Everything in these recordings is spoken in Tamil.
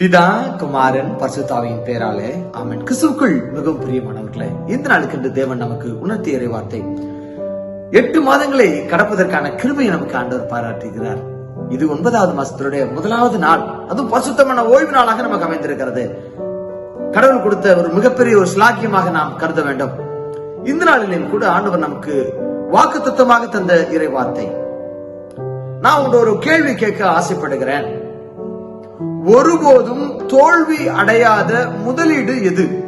பிதா குமாரன் பரிசுத்தாவின் பேராலே ஆமென். கிறிஸ்துவுக்குள் மிகவும் பிரியமானவர்களே இந்த நாளுக்கு என்று தேவன் நமக்கு உணர்த்திய இறை வார்த்தை. எட்டு மாதங்களை கடப்பதற்கான கிருமையை நமக்கு ஆண்டவர் பாராட்டுகிறார். இது ஒன்பதாவது மாசத்தினுடைய முதலாவது நாள். அதுவும் பரிசுத்தமான ஓய்வு நாளாக நமக்கு அமைந்திருக்கிறது. கடவுள் கொடுத்த ஒரு மிகப்பெரிய ஒரு சிலாக்கியமாக நாம் கருத வேண்டும். இந்த நாளிலும் கூட ஆண்டவர் நமக்கு வாக்கு தந்த இறை வார்த்தை நான் உங்களோட ஒரு கேள்வி கேட்க ஆசைப்படுகிறேன். ஒருபோதும் தோல்வி அடையாத முதலீடு எது?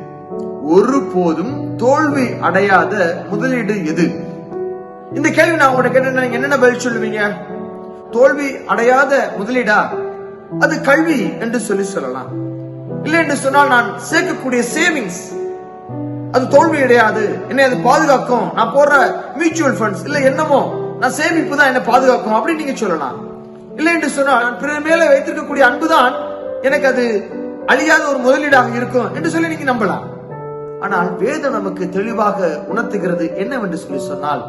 ஒருபோதும் தோல்வி அடையாத முதலீடு எது? இந்த கேள்வி நான் உங்கள்ட்ட கேட்டேன்னா நீங்க என்னென்ன பதில் சொல்லுவீங்க? தோல்வி அடையாத முதலீடா? அது கல்வி என்று சொல்லி சொல்லலாம். இல்லை என்று சொன்னால் நான் சேர்க்கக்கூடிய சேவிங்ஸ் அது தோல்வி அடையாது. என்னை அது பாதுகாக்கும். நான் போடுற மியூச்சுவல் ஃபண்ட்ஸ் இல்ல என்னமோ. நான் சேமிப்பு தான் என்ன பாதுகாக்கும். அப்படின்னு நீங்க சொல்லலாம். இல்லை என்று சொன்னால் நான் பிறர் மேல வைத்திருக்கக்கூடிய அன்புதான் எனக்கு அது அழியாத ஒரு முதலீடாக இருக்கும் என்று சொல்லி நீங்க நம்பலாம். ஆனால் வேதம் நமக்கு தெளிவாக உணர்த்துகிறது என்னவென்று சொல்லி சொன்னால்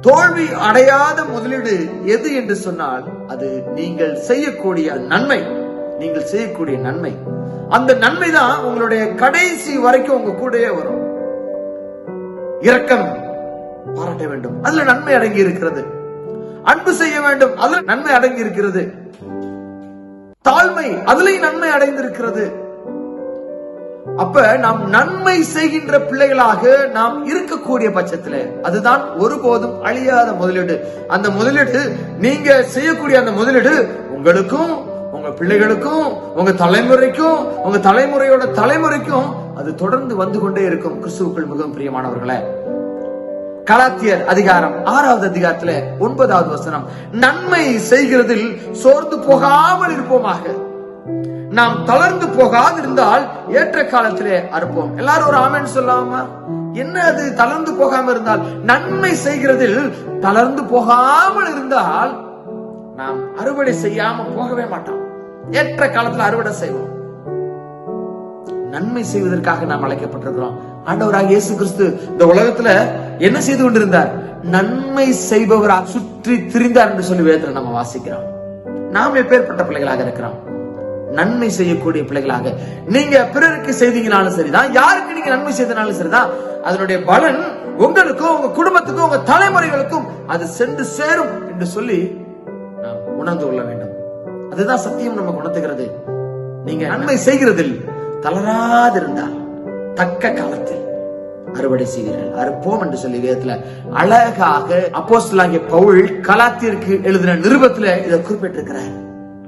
தோல்வி அடையாத முதலீடு எது என்று சொன்னால் அது நீங்கள் செய்யக்கூடிய நன்மை. நீங்கள் செய்யக்கூடிய நன்மை. அந்த நன்மை தான் உங்களுடைய கடைசி வரைக்கும் உங்க கூடயே வரும். இரக்கம் பாராட்ட வேண்டும். அதுல நன்மை அடங்கி இருக்கிறது. அன்பு செய்ய வேண்டும். அதுல நன்மை அடங்கி இருக்கிறது. தாழ்மை அதுலயும் நன்மை அடைந்திருக்கிறது. அப்ப நாம் நன்மை செய்கின்ற பிள்ளைகளாக நாம் இருக்கக்கூடிய பட்சத்துல அதுதான் ஒருபோதும் அழியாத முதலீடு. அந்த முதலீடு நீங்க செய்யக்கூடிய அந்த முதலீடு உங்களுக்கும் உங்க பிள்ளைகளுக்கும் உங்க தலைமுறைக்கும் உங்க தலைமுறையோட தலைமுறைக்கும் அது தொடர்ந்து வந்து கொண்டே இருக்கும். கிறிஸ்துவுக்கள் மிகவும் பிரியமானவர்களே கலாத்தியர் அதிகாரம் ஆறாவது அதிகாரத்துல ஒன்பதாவது வசனம் நன்மை செய்கிறதில் சோர்ந்து போகாமல் இருப்போமாக. நாம் தளர்ந்து போகாதிருந்தால் ஏற்ற காலத்திலே அறுப்போம். எல்லாரும் ஒரு ஆமன் சொல்லாமா? என்ன அது? தளர்ந்து போகாம இருந்தால் நன்மை செய்கிறதில் தளர்ந்து போகாமல் இருந்தால் நாம் அறுவடை செய்யாம போகவே மாட்டோம். ஏற்ற காலத்துல அறுவடை செய்வோம். நன்மை செய்வதற்காக நாம் அழைக்கப்பட்டிருக்கிறோம். ஆண்டவராக இயேசு கிறிஸ்து இந்த உலகத்துல என்ன செய்து கொண்டிருந்தார்? நன்மை செய்பவராக சுற்றி திரிந்தார் என்று சொல்லி வேதத்துல நம்ம வாசிக்கிறோம். நாம் எப்பேற்பட்ட பிள்ளைகளாக இருக்கிறோம். நன்மை செய்யக்கூடிய பிள்ளைகளாக. நீங்க பிறருக்கு செய்தீங்கனாலும் சரிதான். யாருக்கு நீங்க நன்மை செய்தனாலும் சரிதான். அதனுடைய பலன் உங்களுக்கும் உங்க குடும்பத்துக்கும் உங்க தலைமுறைகளுக்கும் அது சென்று சேரும் என்று சொல்லி நாம் உணர்ந்து கொள்ள வேண்டும். அதுதான் சத்தியம் நமக்கு உணர்த்துகிறது. நீங்க நன்மை செய்கிறதில் தளராதிருந்தால் தக்க காலத்தில் அறுவடை செய்வீர்கள் அறுப்போம் என்று சொல்லி விதத்துல அழகாக அப்போஸ்தலனாகிய பவுல் கலாத்திற்கு எழுதின நிருபத்துல இதை குறிப்பிட்டிருக்கிறார்.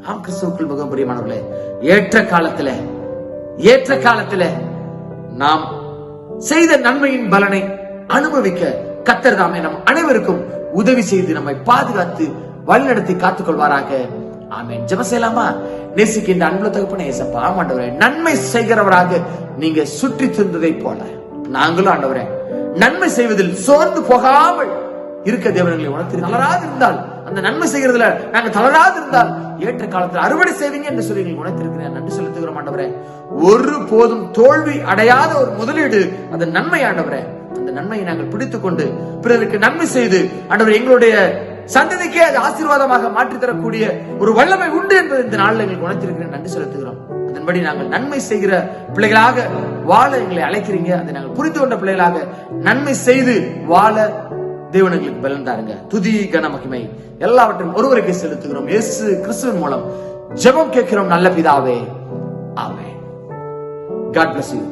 ஆம் கிறிஸ்துவுக்குள் மிகவும் பிரியமானவர்களே ஏற்ற காலத்துல ஏற்ற காலத்துல நாம் செய்த நன்மையின் பலனை அனுபவிக்க கத்தர் தாமே நம் அனைவருக்கும் உதவி செய்து நம்மை பாதுகாத்து வழிநடத்தி காத்துக்கொள்வாராக. ஆமேன். ஜெப செய்யலாமா? நேசிக்கின்ற அன்புல தகப்பன ஏசப்பா ஆமாண்டவரே நன்மை செய்கிறவராக நீங்க சுற்றி திருந்ததை போல. நாங்களும் ஆண்டவரே நன்மை செய்வதில் சோர்ந்து போகாமல் இருக்க தேவனங்களை உணர்த்தி தளராது இருந்தால் அந்த நன்மை செய்கிறதுல நாங்க தளராது இருந்தால் ஏற்ற காலத்தில் அறுவடை செய்வீங்க என்று சொல்லி நீங்கள் உணர்த்திருக்கிறேன். நன்றி செலுத்துகிறோம் ஆண்டவரே. ஒரு போதும் தோல்வி அடையாத ஒரு முதலீடு அந்த நன்மை ஆண்டவரே. அந்த நன்மையை நாங்கள் பிடித்துக் கொண்டு பிறருக்கு நன்மை செய்து ஆண்டவர் எங்களுடைய சந்ததிக்கே அது ஆசீர்வாதமாக மாற்றி தரக்கூடிய ஒரு வல்லமை உண்டு என்பது இந்த நாளில் எங்களுக்கு உணர்த்திருக்கிறேன். நன்றி செலுத்துகிறோம். அதன்படி நாங்கள் நன்மை செய்கிற பிள்ளைகளாக வாழ எங்களை அழைக்கிறீங்க. அதை நாங்கள் புரிந்து கொண்ட பிள்ளைகளாக நன்மை செய்து வாழ தேவன் எங்களுக்கு பலன் தாருங்க. துதி கன மகிமை எல்லாவற்றையும் ஒருவருக்கு செலுத்துகிறோம். இயேசு கிறிஸ்துவின் மூலம் ஜெபம் கேட்கிறோம். நல்ல பிதாவே. ஆமே காட் பிளஸ் யூ